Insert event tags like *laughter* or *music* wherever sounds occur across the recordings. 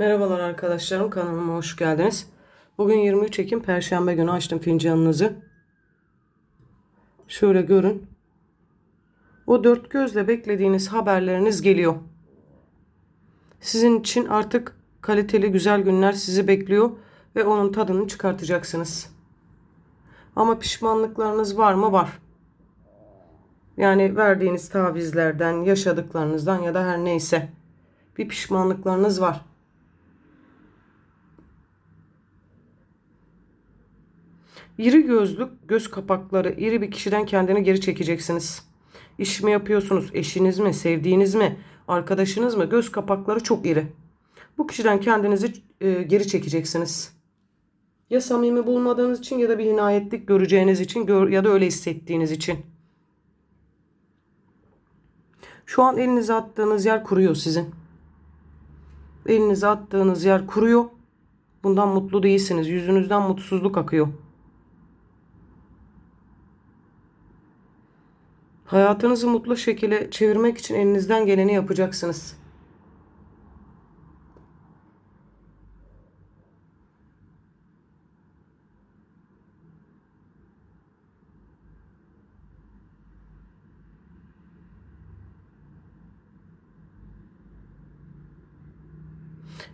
Merhabalar arkadaşlarım kanalıma hoş geldiniz. Bugün 23 Ekim Perşembe günü açtım fincanınızı. Şöyle görün. O dört gözle beklediğiniz haberleriniz geliyor. Sizin için artık kaliteli güzel günler sizi bekliyor ve onun tadını çıkartacaksınız. Ama pişmanlıklarınız var mı? Var. Yani verdiğiniz tavizlerden, yaşadıklarınızdan ya da her neyse bir pişmanlıklarınız var. İri gözlük, göz kapakları iri bir kişiden kendini geri çekeceksiniz. İş mi yapıyorsunuz? Eşiniz mi? Sevdiğiniz mi? Arkadaşınız mı? Göz kapakları çok iri. Bu kişiden kendinizi e, geri çekeceksiniz. Ya samimi bulmadığınız için ya da bir hinayetlik göreceğiniz için gör, ya da öyle hissettiğiniz için. Şu an elinize attığınız yer kuruyor sizin. Elinize attığınız yer kuruyor. Bundan mutlu değilsiniz. Yüzünüzden mutsuzluk akıyor. Hayatınızı mutlu şekilde çevirmek için elinizden geleni yapacaksınız.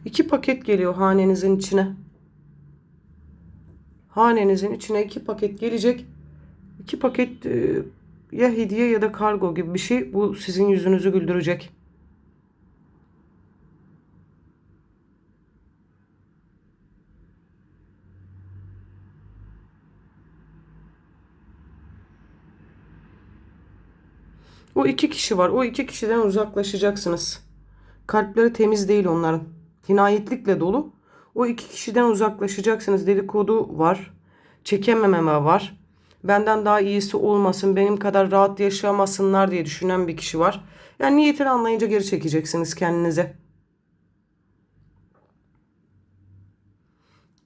İki paket geliyor hanenizin içine. Hanenizin içine iki paket gelecek. İki paket e, ya hediye ya da kargo gibi bir şey. Bu sizin yüzünüzü güldürecek. O iki kişi var. O iki kişiden uzaklaşacaksınız. Kalpleri temiz değil onların. Hinayetlikle dolu. O iki kişiden uzaklaşacaksınız. Dedikodu var. Çekemememe var. Benden daha iyisi olmasın, benim kadar rahat yaşamasınlar diye düşünen bir kişi var. Yani niyetini anlayınca geri çekeceksiniz kendinize.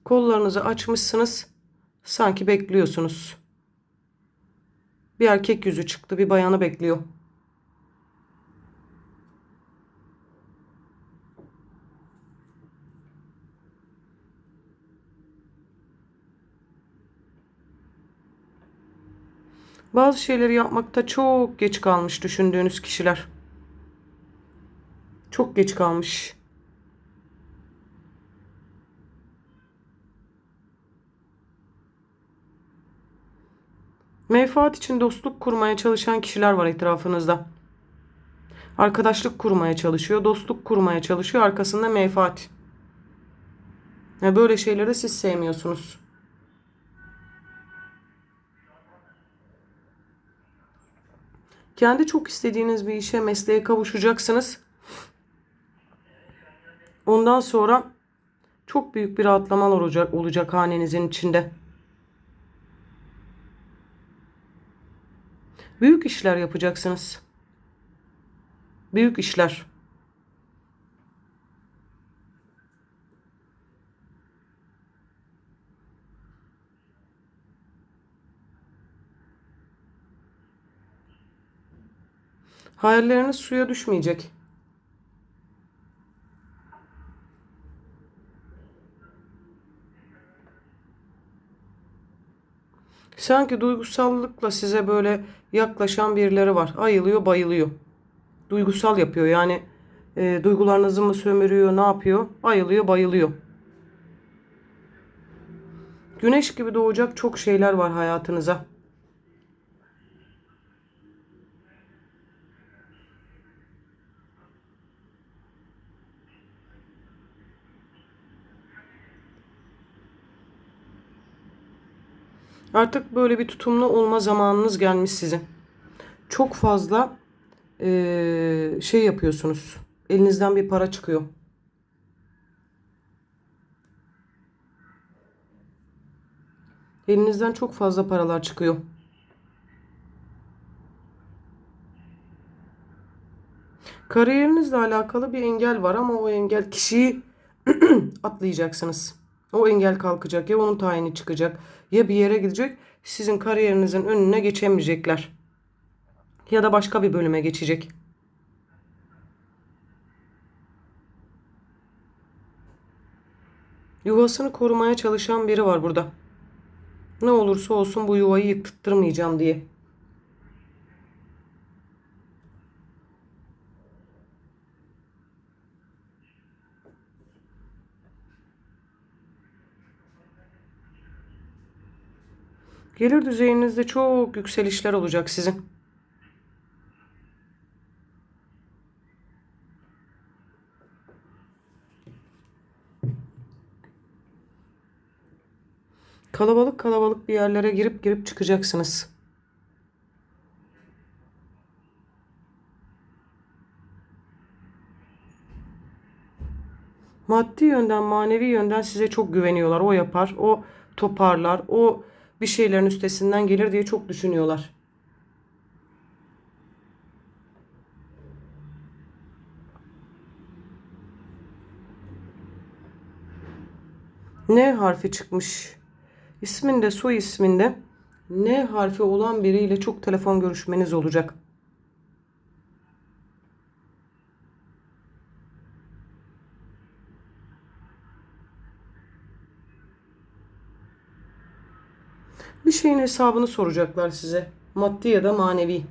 Kollarınızı açmışsınız. Sanki bekliyorsunuz. Bir erkek yüzü çıktı, bir bayanı bekliyor. Bazı şeyleri yapmakta çok geç kalmış düşündüğünüz kişiler. Çok geç kalmış. Menfaat için dostluk kurmaya çalışan kişiler var etrafınızda. Arkadaşlık kurmaya çalışıyor, dostluk kurmaya çalışıyor. Arkasında menfaat. Ya böyle şeyleri siz sevmiyorsunuz. Kendi çok istediğiniz bir işe, mesleğe kavuşacaksınız. Ondan sonra çok büyük bir rahatlamalar olacak, olacak hanenizin içinde. Büyük işler yapacaksınız. Büyük işler. Hayalleriniz suya düşmeyecek. Sanki duygusallıkla size böyle yaklaşan birileri var. Ayılıyor, bayılıyor. Duygusal yapıyor. Yani e, duygularınızı mı sömürüyor, ne yapıyor? Ayılıyor, bayılıyor. Güneş gibi doğacak çok şeyler var hayatınıza. Artık böyle bir tutumlu olma zamanınız gelmiş sizin. Çok fazla eee, şey yapıyorsunuz. Elinizden bir para çıkıyor. Elinizden çok fazla paralar çıkıyor. Kariyerinizle alakalı bir engel var ama o engel kişiyi *clears throat* atlayacaksınız. O engel kalkacak ya onun tayini çıkacak ya bir yere gidecek. Sizin kariyerinizin önüne geçemeyecekler. Ya da başka bir bölüme geçecek. Yuvasını korumaya çalışan biri var burada. Ne olursa olsun bu yuvayı yıktırmayacağım diye. Gelir düzeyinizde çok yükselişler olacak sizin. Kalabalık kalabalık bir yerlere girip girip çıkacaksınız. Maddi yönden, manevi yönden size çok güveniyorlar. O yapar, o toparlar, o bir şeylerin üstesinden gelir diye çok düşünüyorlar. N harfi çıkmış. İsminde, soy isminde N harfi olan biriyle çok telefon görüşmeniz olacak. Bir şeyin hesabını soracaklar size. Maddi ya da manevi.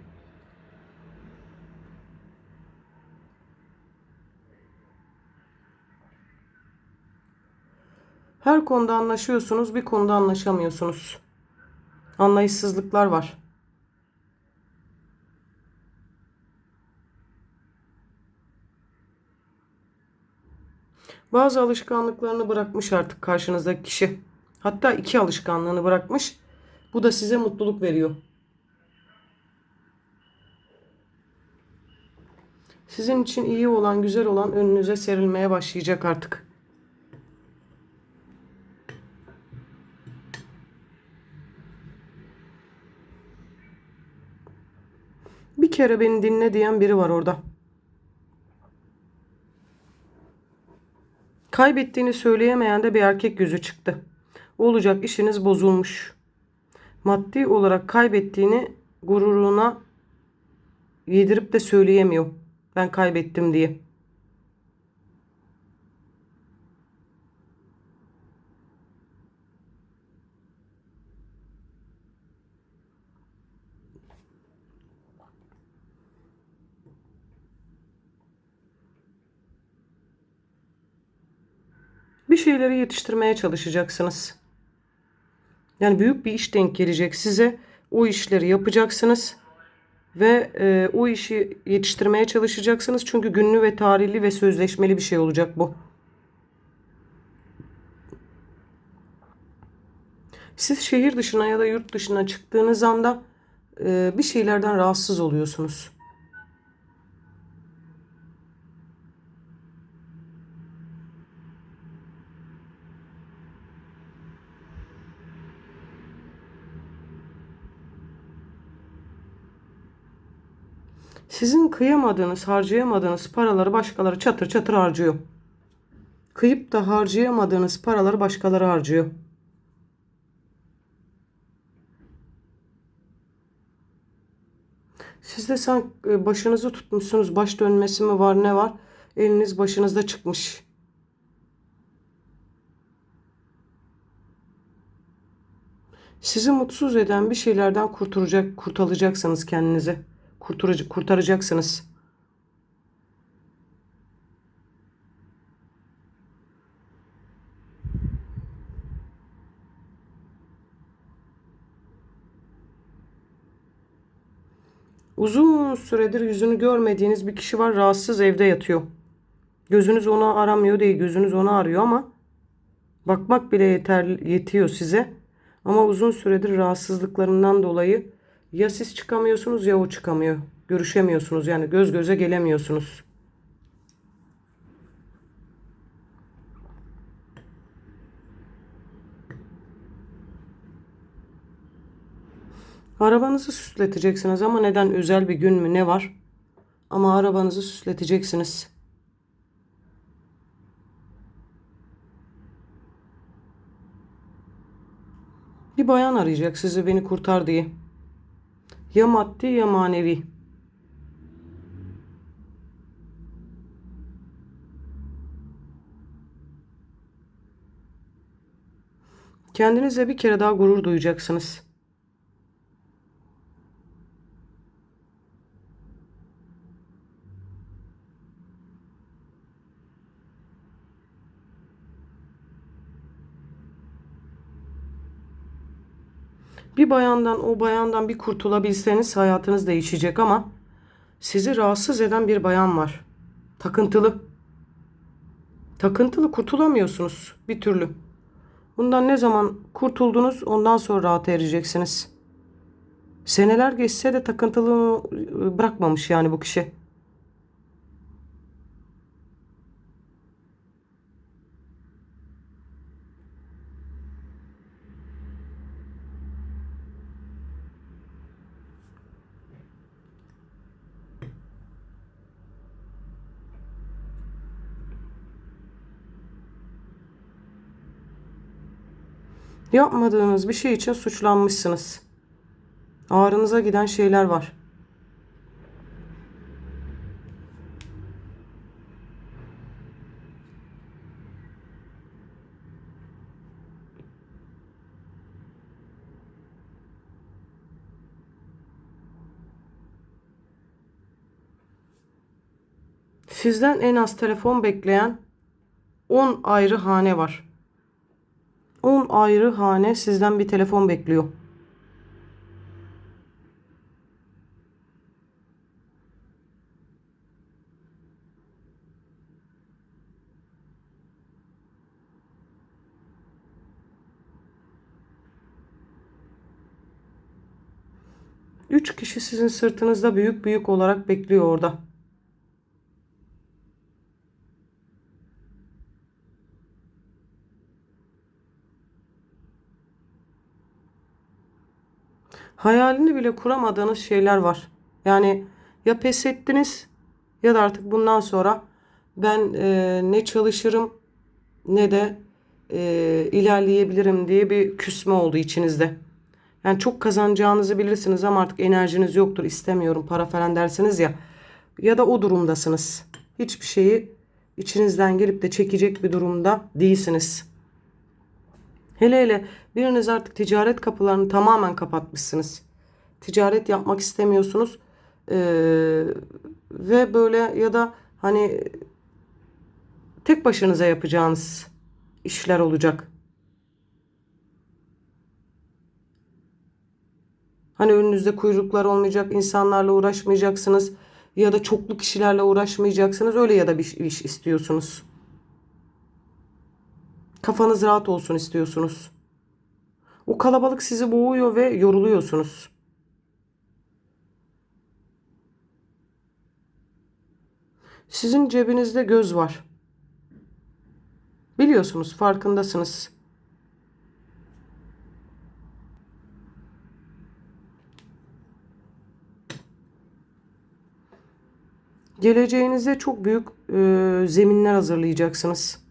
Her konuda anlaşıyorsunuz, bir konuda anlaşamıyorsunuz. Anlayışsızlıklar var. Bazı alışkanlıklarını bırakmış artık karşınızdaki kişi. Hatta iki alışkanlığını bırakmış. Bu da size mutluluk veriyor. Sizin için iyi olan, güzel olan önünüze serilmeye başlayacak artık. Bir kere beni dinle diyen biri var orada. Kaybettiğini söyleyemeyen de bir erkek yüzü çıktı. Olacak işiniz bozulmuş. Maddi olarak kaybettiğini gururuna yedirip de söyleyemiyor. Ben kaybettim diye. Bir şeyleri yetiştirmeye çalışacaksınız. Yani büyük bir iş denk gelecek size. O işleri yapacaksınız ve e, o işi yetiştirmeye çalışacaksınız. Çünkü günlü ve tarihli ve sözleşmeli bir şey olacak bu. Siz şehir dışına ya da yurt dışına çıktığınız anda e, bir şeylerden rahatsız oluyorsunuz. Sizin kıyamadığınız, harcayamadığınız paraları başkaları çatır çatır harcıyor. Kıyıp da harcayamadığınız paraları başkaları harcıyor. Siz de sen e, başınızı tutmuşsunuz. Baş dönmesi mi var ne var? Eliniz başınızda çıkmış. Sizi mutsuz eden bir şeylerden kurtaracak, kurtaracaksınız kendinizi. Kurtaracaksınız. Uzun süredir yüzünü görmediğiniz bir kişi var rahatsız evde yatıyor. Gözünüz onu aramıyor değil gözünüz onu arıyor ama bakmak bile yeter, yetiyor size. Ama uzun süredir rahatsızlıklarından dolayı ya siz çıkamıyorsunuz ya o çıkamıyor. Görüşemiyorsunuz yani göz göze gelemiyorsunuz. Arabanızı süsleteceksiniz ama neden özel bir gün mü ne var? Ama arabanızı süsleteceksiniz. Bir bayan arayacak sizi beni kurtar diye. Ya maddi ya manevi. Kendinizle bir kere daha gurur duyacaksınız. Bir bayandan o bayandan bir kurtulabilseniz hayatınız değişecek ama sizi rahatsız eden bir bayan var. Takıntılı. Takıntılı kurtulamıyorsunuz bir türlü. Bundan ne zaman kurtuldunuz ondan sonra rahat ereceksiniz. Seneler geçse de takıntılı bırakmamış yani bu kişi. Yapmadığınız bir şey için suçlanmışsınız. Ağrınıza giden şeyler var. Sizden en az telefon bekleyen 10 ayrı hane var. 10 ayrı hane sizden bir telefon bekliyor. Üç kişi sizin sırtınızda büyük büyük olarak bekliyor orada. Hayalini bile kuramadığınız şeyler var. Yani ya pes ettiniz ya da artık bundan sonra ben e, ne çalışırım ne de e, ilerleyebilirim diye bir küsme oldu içinizde. Yani çok kazanacağınızı bilirsiniz ama artık enerjiniz yoktur istemiyorum para falan dersiniz ya. Ya da o durumdasınız. Hiçbir şeyi içinizden gelip de çekecek bir durumda değilsiniz. Hele hele biriniz artık ticaret kapılarını tamamen kapatmışsınız. Ticaret yapmak istemiyorsunuz. Ee, ve böyle ya da hani tek başınıza yapacağınız işler olacak. Hani önünüzde kuyruklar olmayacak, insanlarla uğraşmayacaksınız ya da çoklu kişilerle uğraşmayacaksınız. Öyle ya da bir iş istiyorsunuz. Kafanız rahat olsun istiyorsunuz. O kalabalık sizi boğuyor ve yoruluyorsunuz. Sizin cebinizde göz var. Biliyorsunuz, farkındasınız. Geleceğinize çok büyük e, zeminler hazırlayacaksınız.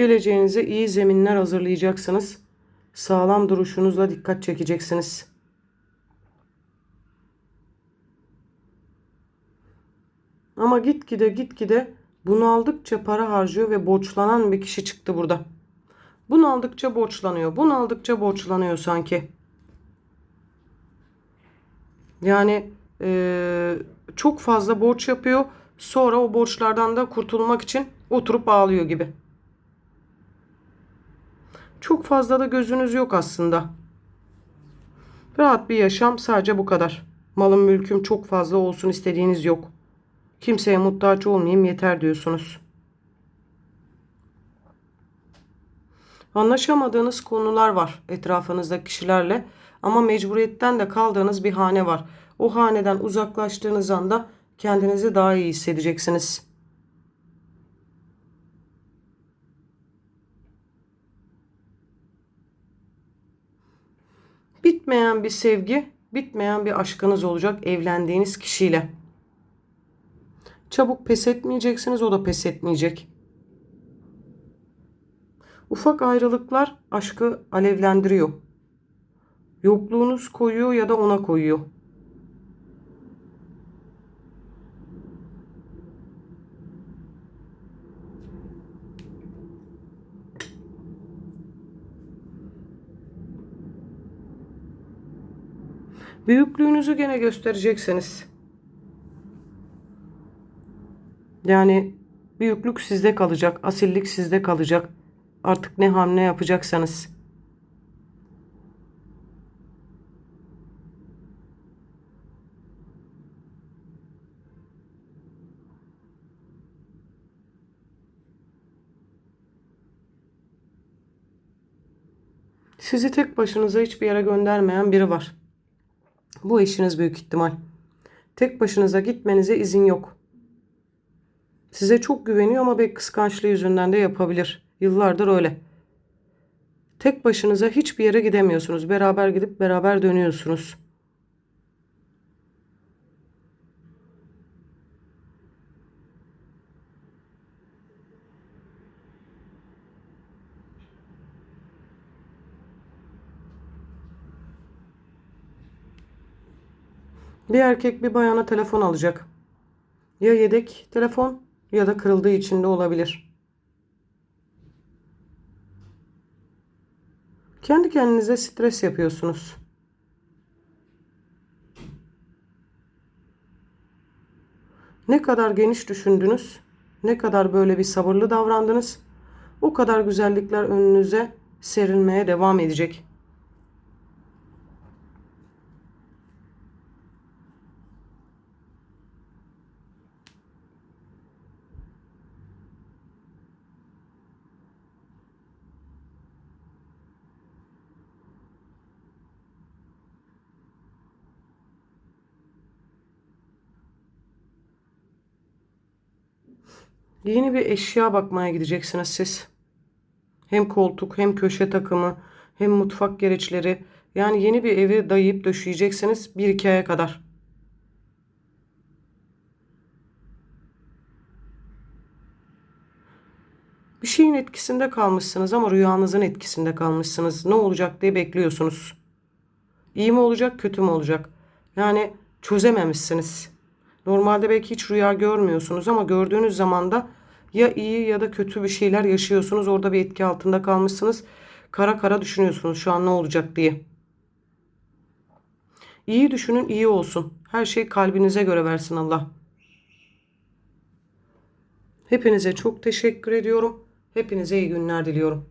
Geleceğinize iyi zeminler hazırlayacaksınız. Sağlam duruşunuzla dikkat çekeceksiniz. Ama gitgide gitgide bunaldıkça para harcıyor ve borçlanan bir kişi çıktı burada. Bunaldıkça borçlanıyor. Bunaldıkça borçlanıyor sanki. Yani e, çok fazla borç yapıyor. Sonra o borçlardan da kurtulmak için oturup ağlıyor gibi. Çok fazla da gözünüz yok aslında. Rahat bir yaşam sadece bu kadar. Malım mülküm çok fazla olsun istediğiniz yok. Kimseye muhtaç olmayayım yeter diyorsunuz. Anlaşamadığınız konular var etrafınızdaki kişilerle ama mecburiyetten de kaldığınız bir hane var. O haneden uzaklaştığınız anda kendinizi daha iyi hissedeceksiniz. Bitmeyen bir sevgi, bitmeyen bir aşkınız olacak evlendiğiniz kişiyle. Çabuk pes etmeyeceksiniz, o da pes etmeyecek. Ufak ayrılıklar aşkı alevlendiriyor. Yokluğunuz koyuyor ya da ona koyuyor. Büyüklüğünüzü gene göstereceksiniz. Yani büyüklük sizde kalacak, asillik sizde kalacak. Artık ne hamle yapacaksanız. Sizi tek başınıza hiçbir yere göndermeyen biri var. Bu eşiniz büyük ihtimal. Tek başınıza gitmenize izin yok. Size çok güveniyor ama belki kıskançlığı yüzünden de yapabilir. Yıllardır öyle. Tek başınıza hiçbir yere gidemiyorsunuz. Beraber gidip beraber dönüyorsunuz. Bir erkek bir bayana telefon alacak. Ya yedek telefon ya da kırıldığı için de olabilir. Kendi kendinize stres yapıyorsunuz. Ne kadar geniş düşündünüz, ne kadar böyle bir sabırlı davrandınız, o kadar güzellikler önünüze serilmeye devam edecek. Yeni bir eşya bakmaya gideceksiniz siz. Hem koltuk hem köşe takımı hem mutfak gereçleri. Yani yeni bir evi dayayıp döşeyeceksiniz bir iki aya kadar. Bir şeyin etkisinde kalmışsınız ama rüyanızın etkisinde kalmışsınız. Ne olacak diye bekliyorsunuz. İyi mi olacak, kötü mü olacak? Yani çözememişsiniz. Normalde belki hiç rüya görmüyorsunuz ama gördüğünüz zaman da ya iyi ya da kötü bir şeyler yaşıyorsunuz. Orada bir etki altında kalmışsınız. Kara kara düşünüyorsunuz şu an ne olacak diye. İyi düşünün, iyi olsun. Her şey kalbinize göre versin Allah. Hepinize çok teşekkür ediyorum. Hepinize iyi günler diliyorum.